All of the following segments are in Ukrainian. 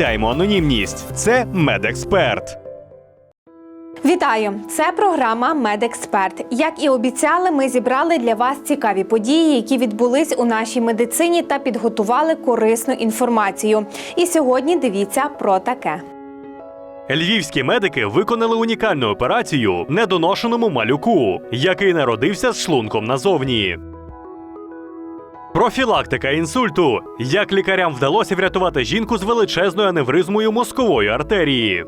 анонімність. Це медексперт. Вітаю! Це програма Медексперт. Як і обіцяли, ми зібрали для вас цікаві події, які відбулись у нашій медицині, та підготували корисну інформацію. І сьогодні дивіться про таке. Львівські медики виконали унікальну операцію недоношеному малюку, який народився з шлунком назовні. Профілактика інсульту. Як лікарям вдалося врятувати жінку з величезною аневризмою мозкової артерії.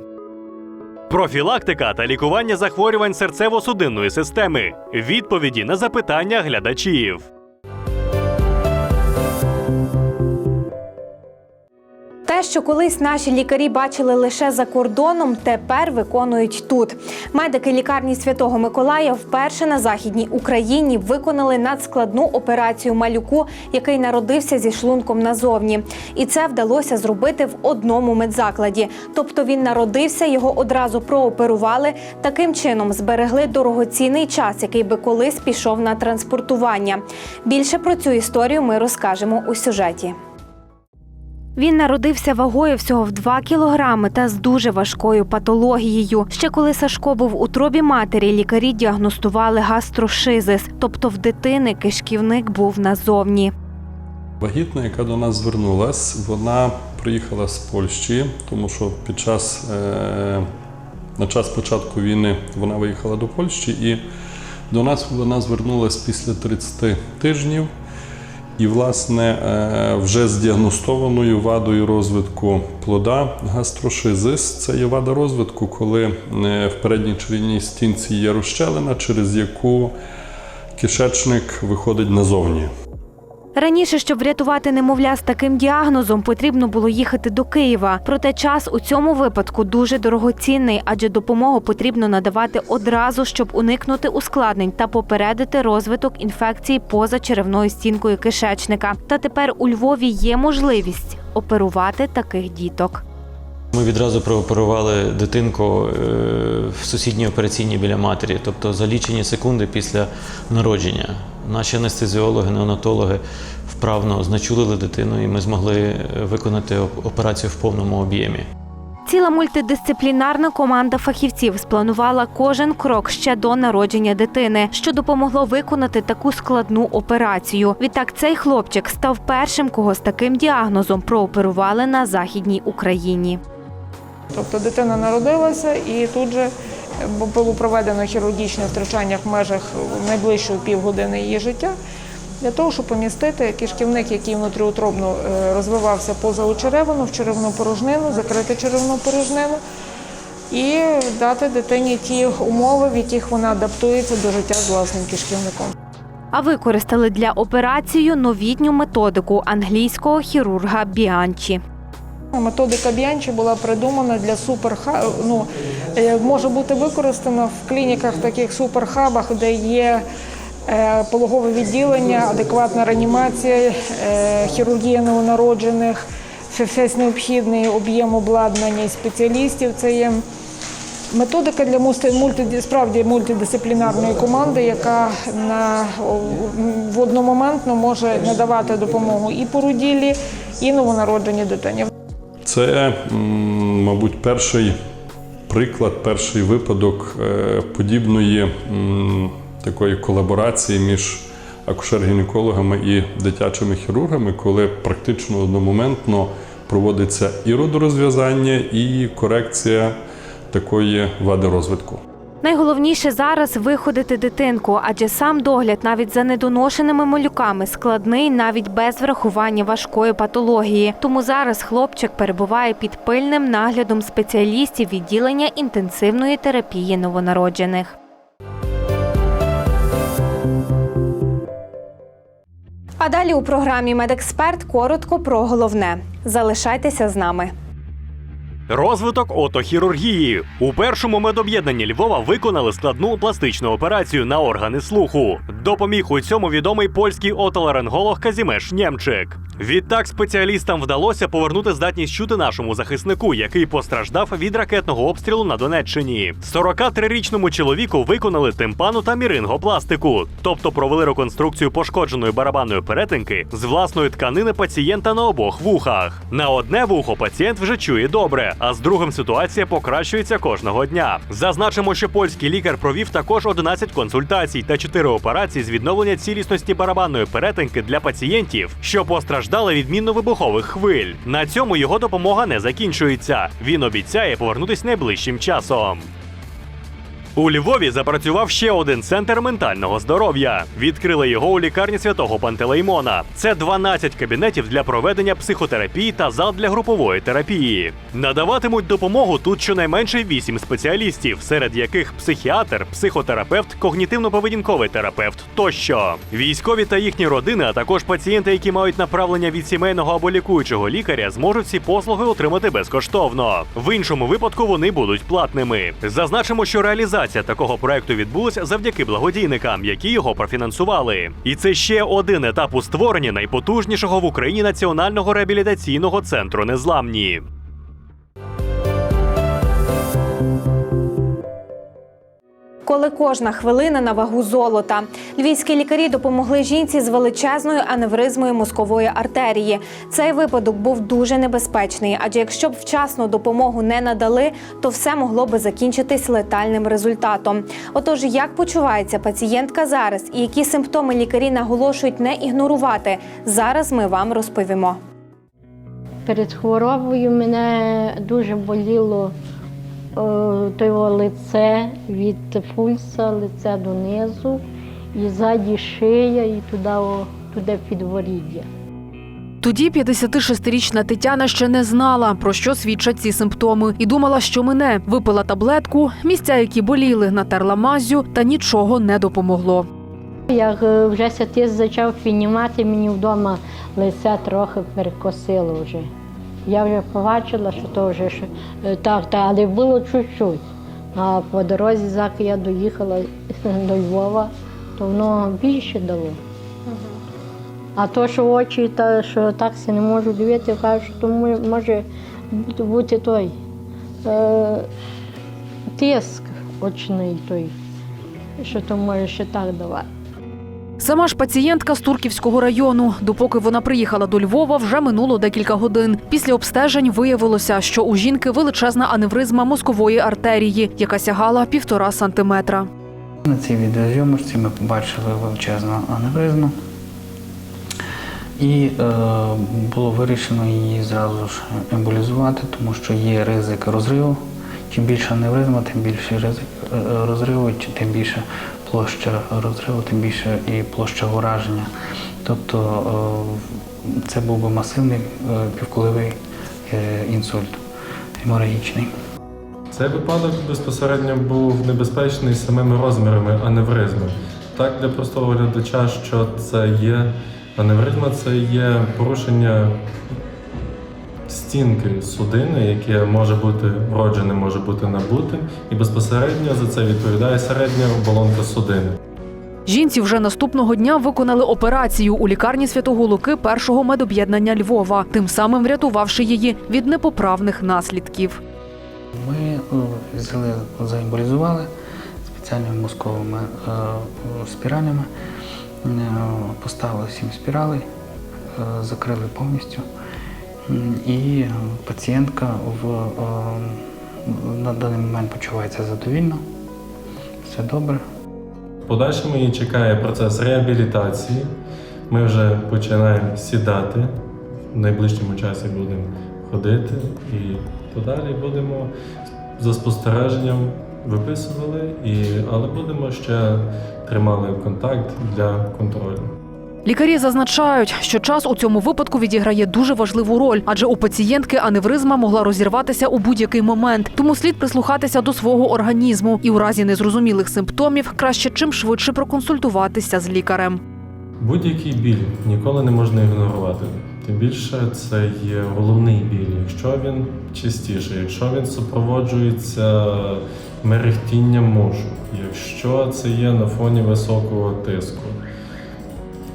Профілактика та лікування захворювань серцево-судинної системи. Відповіді на запитання глядачів. Що колись наші лікарі бачили лише за кордоном, тепер виконують тут. Медики лікарні Святого Миколая вперше на західній Україні виконали надскладну операцію малюку, який народився зі шлунком назовні. І це вдалося зробити в одному медзакладі. Тобто він народився, його одразу прооперували. Таким чином зберегли дорогоцінний час, який би колись пішов на транспортування. Більше про цю історію ми розкажемо у сюжеті. Він народився вагою всього в 2 кілограми та з дуже важкою патологією. Ще коли Сашко був у утробі матері, лікарі діагностували гастрошизис, тобто в дитини кишківник був назовні. Вагітна, яка до нас звернулась, вона приїхала з Польщі, тому що під час, е, на час початку війни вона виїхала до Польщі і до нас вона звернулась після 30 тижнів. І, власне, е, вже з діагностованою вадою розвитку плода гастрошизис. Це є вада розвитку, коли е, в передній черевній стінці є розщелина, через яку кишечник виходить назовні. Раніше, щоб врятувати немовля з таким діагнозом, потрібно було їхати до Києва. Проте час у цьому випадку дуже дорогоцінний, адже допомогу потрібно надавати одразу, щоб уникнути ускладнень та попередити розвиток інфекції поза черевною стінкою кишечника. Та тепер у Львові є можливість оперувати таких діток. Ми відразу прооперували дитинку е, в сусідній операційній біля матері, тобто за лічені секунди після народження. Наші анестезіологи, неонатологи вправно значулили дитину, і ми змогли е, виконати операцію в повному об'ємі. Ціла мультидисциплінарна команда фахівців спланувала кожен крок ще до народження дитини, що допомогло виконати таку складну операцію. Відтак цей хлопчик став першим, кого з таким діагнозом прооперували на західній Україні. Тобто дитина народилася і тут же було проведено хірургічне втручання в межах найближчої півгодини її життя для того, щоб помістити кишківник, який внутріутробно е, розвивався поза очеревину, в черевну порожнину, закрити черевну порожнину і дати дитині ті умови, в яких вона адаптується до життя з власним кишківником. А використали для операції новітню методику англійського хірурга Біанчі. Методика Б'янчі була придумана для суперха... ну, може бути використана в клініках, таких суперхабах, де є е, пологове відділення, адекватна реанімація, е, хірургія новонароджених, весь необхідний об'єм обладнання і спеціалістів. Це є методика для мульти, справді мультидисциплінарної команди, яка на, в одномоментно може надавати допомогу і породіллі, і новонародженій дитині. Це, мабуть, перший приклад, перший випадок е, подібної такої колаборації між акушер-гінекологами і дитячими хірургами, коли практично одномоментно проводиться і родорозв'язання, і корекція такої вади розвитку. Найголовніше зараз виходити дитинку, адже сам догляд навіть за недоношеними малюками складний навіть без врахування важкої патології. Тому зараз хлопчик перебуває під пильним наглядом спеціалістів відділення інтенсивної терапії новонароджених. А далі у програмі Медексперт коротко про головне. Залишайтеся з нами. Розвиток отохірургії у першому медоб'єднанні Львова виконали складну пластичну операцію на органи слуху. Допоміг у цьому відомий польський отоларинголог Казімеш Нємчик. Відтак спеціалістам вдалося повернути здатність чути нашому захиснику, який постраждав від ракетного обстрілу на Донеччині. 43-річному чоловіку виконали тимпану та мірингопластику, тобто провели реконструкцію пошкодженої барабанної перетинки з власної тканини пацієнта на обох вухах. На одне вухо пацієнт вже чує добре, а з другим ситуація покращується кожного дня. Зазначимо, що польський лікар провів також 11 консультацій та 4 операції з відновлення цілісності барабанної перетинки для пацієнтів, що постраждали від мінно-вибухових хвиль. На цьому його допомога не закінчується. Він обіцяє повернутися найближчим часом. У Львові запрацював ще один центр ментального здоров'я. Відкрили його у лікарні святого Пантелеймона. Це 12 кабінетів для проведення психотерапії та зал для групової терапії. Надаватимуть допомогу тут щонайменше 8 спеціалістів, серед яких психіатр, психотерапевт, когнітивно-поведінковий терапевт тощо. Військові та їхні родини, а також пацієнти, які мають направлення від сімейного або лікуючого лікаря, зможуть ці послуги отримати безкоштовно. В іншому випадку вони будуть платними. Зазначимо, що реалізація такого проекту відбулася завдяки благодійникам, які його профінансували. І це ще один етап у створенні найпотужнішого в Україні національного реабілітаційного центру незламні. Коли кожна хвилина на вагу золота, львівські лікарі допомогли жінці з величезною аневризмою мозкової артерії. Цей випадок був дуже небезпечний, адже якщо б вчасно допомогу не надали, то все могло би закінчитись летальним результатом. Отож, як почувається пацієнтка зараз і які симптоми лікарі наголошують не ігнорувати, зараз ми вам розповімо. Перед хворобою мене дуже боліло е, то його лице від пульса, лице донизу, і ззаді шия, і туди, туди підворіддя. Тоді 56-річна Тетяна ще не знала, про що свідчать ці симптоми, і думала, що мине. Випила таблетку, місця, які боліли, натерла мазю, та нічого не допомогло. Як е, вже сатис почав піднімати, мені вдома лице трохи перекосило вже. Я вже побачила, що то вже що, е, так, так, але було чуть-чуть. А по дорозі, заки я доїхала до Львова, то воно більше дало. А то, що очі, та, що так се не можу дивити, кажу, що то може бути той е, тиск очний той, що то може ще так давати. Сама ж пацієнтка з Турківського району. Допоки вона приїхала до Львова, вже минуло декілька годин. Після обстежень виявилося, що у жінки величезна аневризма мозкової артерії, яка сягала півтора сантиметра. На цій відеозйомочці ми побачили величезну аневризму. І е, було вирішено її зразу ж емболізувати, тому що є ризик розриву. Чим більша аневризма, тим більший ризик е, розриву, тим більше площа розриву, тим більше і площа ураження. Тобто е, це був би масивний е, півкулевий е, інсульт геморагічний. Цей випадок безпосередньо був небезпечний самими розмірами аневризми. Так, для простого глядача, що це є аневризма, це є порушення стінки судини, яке може бути вродженим, може бути набутим, і безпосередньо за це відповідає середня оболонка судини. Жінці вже наступного дня виконали операцію у лікарні Святого Луки першого медоб'єднання Львова, тим самим врятувавши її від непоправних наслідків. Ми е, взяли, заемболізували спеціальними мозковими е, спіралями, е, поставили сім спіралей, закрили повністю. І пацієнтка в, е, на даний момент почувається задовільно, все добре. Подальшому її чекає процес реабілітації. Ми вже починаємо сідати. В найближчому часі будемо ходити і подалі будемо за спостереженням виписували, і, але будемо ще тримали контакт для контролю. Лікарі зазначають, що час у цьому випадку відіграє дуже важливу роль, адже у пацієнтки аневризма могла розірватися у будь-який момент. Тому слід прислухатися до свого організму і у разі незрозумілих симптомів краще чим швидше проконсультуватися з лікарем. Будь-який біль ніколи не можна ігнорувати. тим більше це є головний біль. Якщо він частіше, якщо він супроводжується мерехтінням мушу, якщо це є на фоні високого тиску,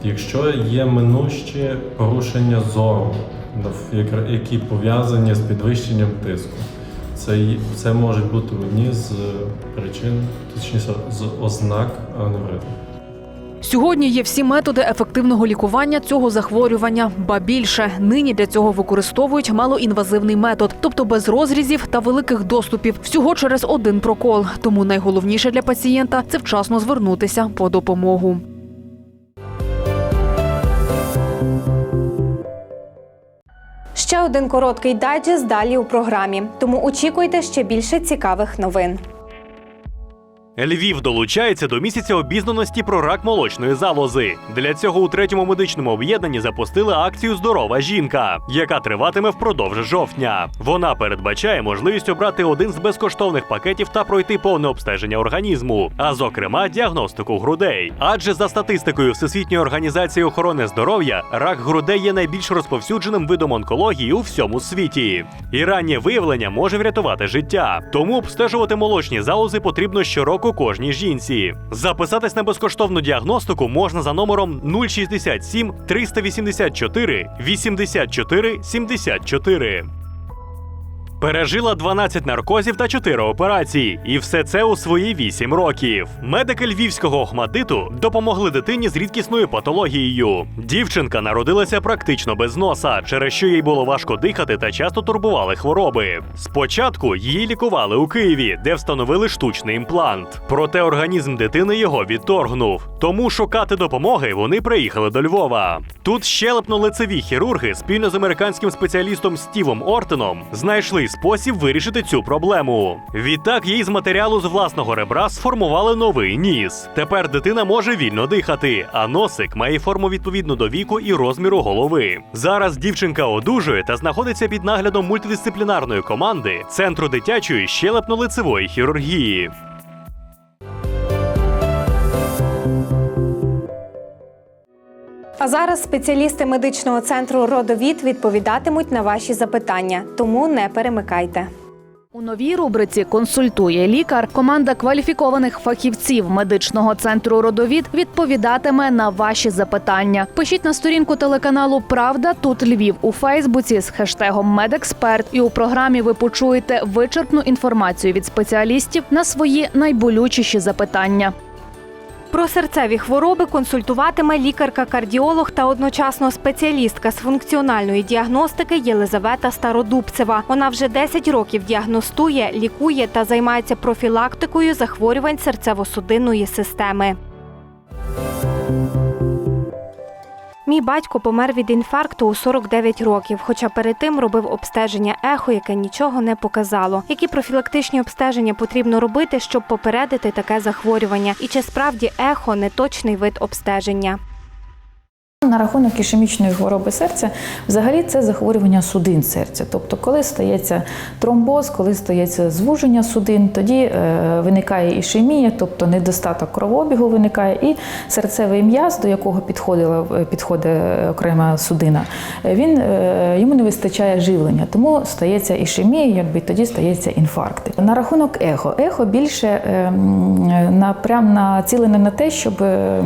якщо є минущі порушення зору, які пов'язані з підвищенням тиску, це, це можуть бути одні з причин, точніше, з ознак аневризму. Сьогодні є всі методи ефективного лікування цього захворювання. Ба більше нині для цього використовують малоінвазивний метод, тобто без розрізів та великих доступів, всього через один прокол. Тому найголовніше для пацієнта це вчасно звернутися по допомогу. Один короткий дайджест далі у програмі. Тому очікуйте ще більше цікавих новин. Львів долучається до місяця обізнаності про рак молочної залози. Для цього у третьому медичному об'єднанні запустили акцію Здорова жінка, яка триватиме впродовж жовтня. Вона передбачає можливість обрати один з безкоштовних пакетів та пройти повне обстеження організму, а зокрема діагностику грудей. Адже за статистикою Всесвітньої організації охорони здоров'я, рак грудей є найбільш розповсюдженим видом онкології у всьому світі. І раннє виявлення може врятувати життя. Тому обстежувати молочні залози потрібно щороку кожній жінці. Записатись на безкоштовну діагностику можна за номером 067 384 84 74. Пережила 12 наркозів та 4 операції, і все це у свої 8 років. Медики львівського охмадиту допомогли дитині з рідкісною патологією. Дівчинка народилася практично без носа, через що їй було важко дихати та часто турбували хвороби. Спочатку її лікували у Києві, де встановили штучний імплант. Проте організм дитини його відторгнув. Тому шукати допомоги вони приїхали до Львова. Тут щелепно-лицеві хірурги спільно з американським спеціалістом Стівом Ортоном знайшли спосіб вирішити цю проблему. Відтак їй з матеріалу з власного ребра сформували новий ніс. Тепер дитина може вільно дихати, а носик має форму відповідно до віку і розміру голови. Зараз дівчинка одужує та знаходиться під наглядом мультидисциплінарної команди Центру дитячої щелепно-лицевої хірургії. А зараз спеціалісти медичного центру Родовід відповідатимуть на ваші запитання, тому не перемикайте. У новій рубриці Консультує лікар. Команда кваліфікованих фахівців медичного центру Родовід відповідатиме на ваші запитання. Пишіть на сторінку телеканалу Правда тут Львів у Фейсбуці з хештегом Медексперт. І у програмі ви почуєте вичерпну інформацію від спеціалістів на свої найболючіші запитання. Про серцеві хвороби консультуватиме лікарка-кардіолог та одночасно спеціалістка з функціональної діагностики Єлизавета Стародубцева. Вона вже 10 років діагностує, лікує та займається профілактикою захворювань серцево-судинної системи. Мій батько помер від інфаркту у 49 років, хоча перед тим робив обстеження ехо, яке нічого не показало. Які профілактичні обстеження потрібно робити, щоб попередити таке захворювання? І чи справді ехо не точний вид обстеження? На рахунок ішемічної хвороби серця, взагалі це захворювання судин серця. Тобто, коли стається тромбоз, коли стається звуження судин, тоді е, виникає ішемія, тобто недостаток кровообігу виникає, і серцевий м'яз, до якого підходила е, підходить окрема судина, е, він е, йому не вистачає живлення, тому стається ішемія, якби тоді стається інфаркт. На рахунок ехо, ехо більше е, м, напрям націлене на те, щоб е,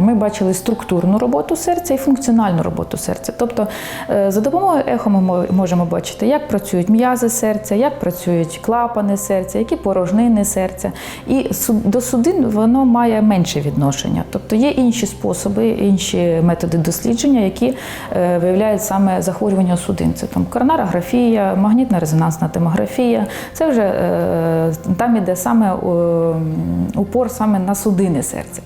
ми бачили структурну роботу серця і функціональну роботу серця. Тобто е, за допомогою ехо ми можемо бачити, як працюють м'язи серця, як працюють клапани серця, які порожнини серця. І до судин воно має менше відношення. Тобто є інші способи, інші методи дослідження, які е, виявляють саме захворювання судин. Це там коронарографія, магнітна резонансна томографія. Це вже е, там іде саме упор саме на судини серця.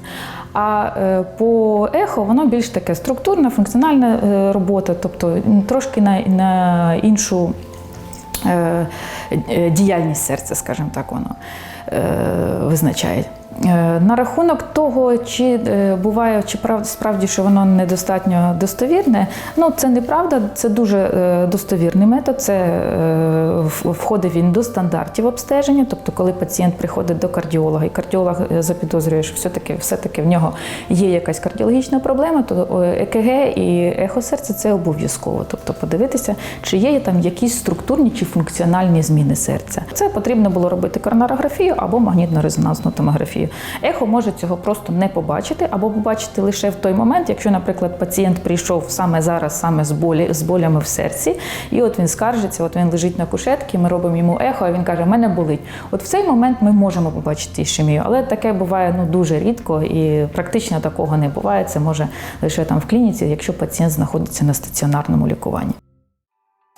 А е, по ехо воно більш таке структурна, функціональна е, робота, тобто трошки на, на іншу е, діяльність серця, скажімо так, воно визначає. Е, На рахунок того, чи е, буває, чи прав- справді, що воно недостатньо достовірне, ну це неправда, це дуже е, достовірний метод. Це входить він до стандартів обстеження. Тобто, коли пацієнт приходить до кардіолога, і кардіолог запідозрює, що все-таки, все-таки в нього є якась кардіологічна проблема, то ЕКГ і ехо серця це обов'язково. Тобто подивитися, чи є там якісь структурні чи функціональні зміни серця. Це потрібно було робити коронарографію або магнітно-резонансну томографію. Ехо може цього просто не побачити, або побачити лише в той момент, якщо, наприклад, пацієнт прийшов саме зараз, саме з болі з болями в серці, і от він скаржиться, от він лежить на кушетці, ми робимо йому ехо, а він каже, мене болить. От в цей момент ми можемо побачити ішемію, але таке буває ну дуже рідко і практично такого не буває. Це може лише там в клініці, якщо пацієнт знаходиться на стаціонарному лікуванні.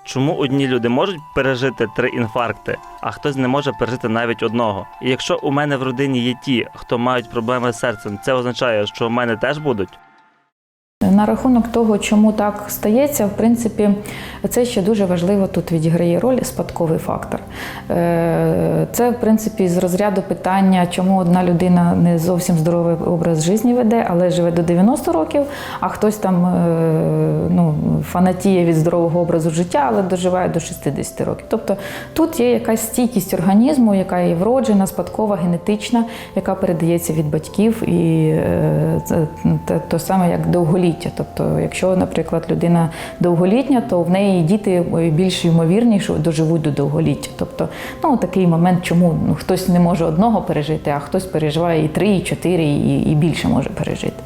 Чому одні люди можуть пережити три інфаркти, а хтось не може пережити навіть одного? І якщо у мене в родині є ті, хто мають проблеми з серцем, це означає, що у мене теж будуть? На рахунок того, чому так стається, в принципі, це ще дуже важливо тут відіграє роль спадковий фактор. Е, Це, в принципі, з розряду питання, чому одна людина не зовсім здоровий образ життя веде, але живе до 90 років, а хтось там е, ну, фанатіє від здорового образу життя, але доживає до 60 років. Тобто тут є якась стійкість організму, яка є вроджена, спадкова, генетична, яка передається від батьків, і е, це те, саме як довголіття. Тобто, якщо, наприклад, людина довголітня, то в неї діти більш ймовірні, що доживуть до довголіття. Тобто, ну такий момент, чому ну, хтось не може одного пережити, а хтось переживає і три, і чотири, і, і більше може пережити.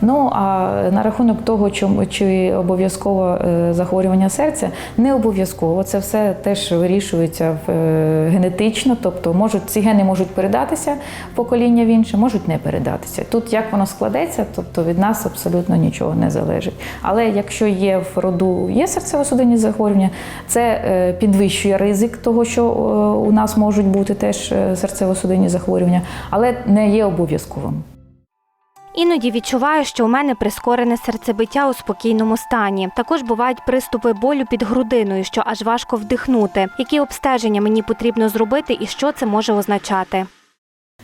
Ну а на рахунок того, чому чи обов'язково е, захворювання серця, не обов'язково. Це все теж вирішується в, е, генетично, тобто можуть ці гени можуть передатися покоління в інше, можуть не передатися. Тут як воно складеться, тобто від нас абсолютно нічого не залежить. Але якщо є в роду є серцево-судинні захворювання, це е, підвищує ризик того, що е, у нас можуть бути теж е, серцево-судинні захворювання, але не є обов'язковим. Іноді відчуваю, що у мене прискорене серцебиття у спокійному стані. Також бувають приступи болю під грудиною, що аж важко вдихнути. Які обстеження мені потрібно зробити і що це може означати?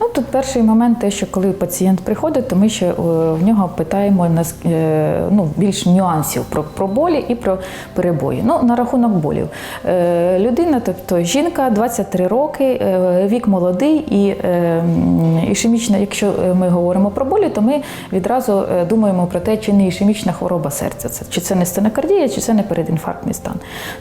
Ну, тут перший момент, те, що коли пацієнт приходить, то ми ще е, в нього питаємо е, ну, більш нюансів про, про болі і про перебої. Ну, на рахунок болів. Е, Людина, тобто жінка, 23 роки, вік молодий і ішемічна, якщо ми говоримо про болі, то ми відразу думаємо про те, чи не ішемічна хвороба серця, це, чи це не стенокардія, чи це не передінфарктний стан.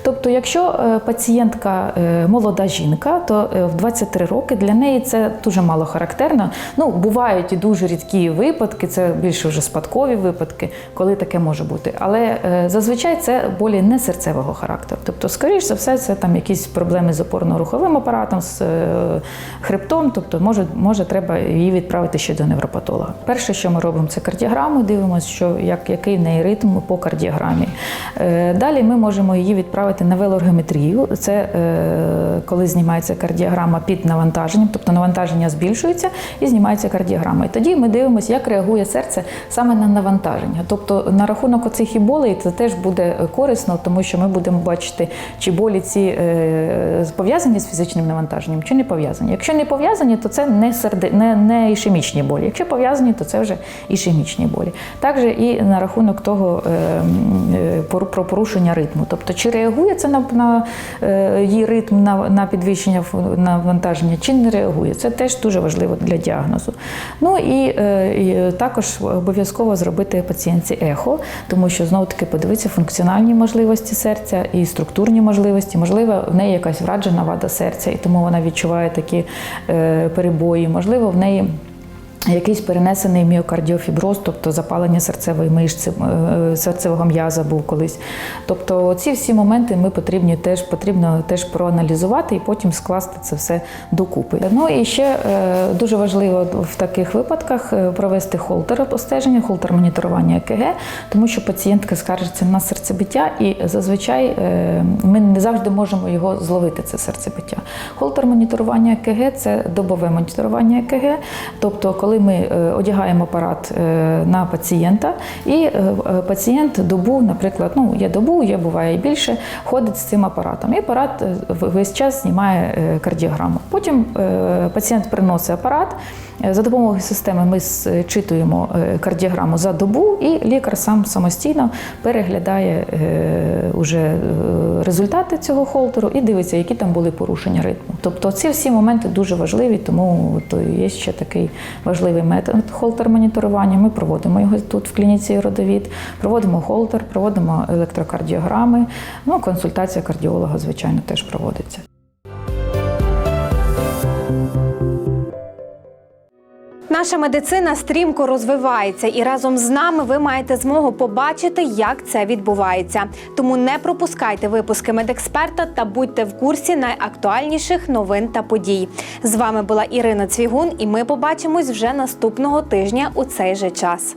Тобто, якщо пацієнтка молода жінка, то в 23 роки для неї це дуже мало характерно. Ну, бувають і дуже рідкі випадки, це більше вже спадкові випадки, коли таке може бути. Але е, зазвичай це болі не серцевого характеру. Тобто, скоріш за все, це там якісь проблеми з опорно-руховим апаратом, з е, хребтом. Тобто, може, може, треба її відправити ще до невропатолога. Перше, що ми робимо, це кардіограму, дивимося, що як, який в неї ритм по кардіограмі. Е, Далі ми можемо її відправити на велоргометрію. Це коли знімається кардіограма під навантаженням, тобто навантаження збільшується і знімається кардіограма. І тоді ми дивимося, як реагує серце саме на навантаження. Тобто на рахунок оцих і болей це теж буде корисно, тому що ми будемо бачити, чи болі ці е, пов'язані з фізичним навантаженням, чи не пов'язані. Якщо не пов'язані, то це не серде, не, не ішемічні болі. Якщо пов'язані, то це вже ішемічні болі. Також і на рахунок того е, е, про порушення ритму. Тобто, чи реагує це на, на її ритм на, на підвищення навантаження, чи не реагує. Це теж дуже важливо для діагнозу. Ну і, е, і також обов'язково зробити пацієнтці ехо, тому що знову таки подивитися функціональні можливості серця і структурні можливості. Можливо, в неї якась враджена вада серця, і тому вона відчуває такі е, перебої. Можливо, в неї. Якийсь перенесений міокардіофіброз, тобто запалення серцевої мишці, е, серцевого м'яза був колись. Тобто ці всі моменти ми потрібні теж потрібно теж проаналізувати і потім скласти це все докупи. Ну і ще е, дуже важливо в таких випадках е, провести холтер обстеження, холтер моніторування ЕКГ, тому що пацієнтка скаржиться на серцебиття, і зазвичай ми не завжди можемо його зловити, це серцебиття. Холтер моніторування ЕКГ це добове моніторування ЕКГ, тобто, коли ми е, одягаємо апарат е, на пацієнта, і е, пацієнт добу, наприклад, ну є добу, є буває і більше, ходить з цим апаратом. І апарат весь час знімає кардіограму. Потім пацієнт приносить апарат. За допомогою системи ми зчитуємо кардіограму за добу, і лікар сам самостійно переглядає уже результати цього холтеру і дивиться, які там були порушення ритму. Тобто ці всі моменти дуже важливі, тому то є ще такий важливий метод холтер моніторування. Ми проводимо його тут в клініці родовід, проводимо холтер, проводимо електрокардіограми. Ну, консультація кардіолога, звичайно, теж проводиться. Наша медицина стрімко розвивається, і разом з нами ви маєте змогу побачити, як це відбувається. Тому не пропускайте випуски медексперта та будьте в курсі найактуальніших новин та подій. З вами була Ірина Цвігун, і ми побачимось вже наступного тижня у цей же час.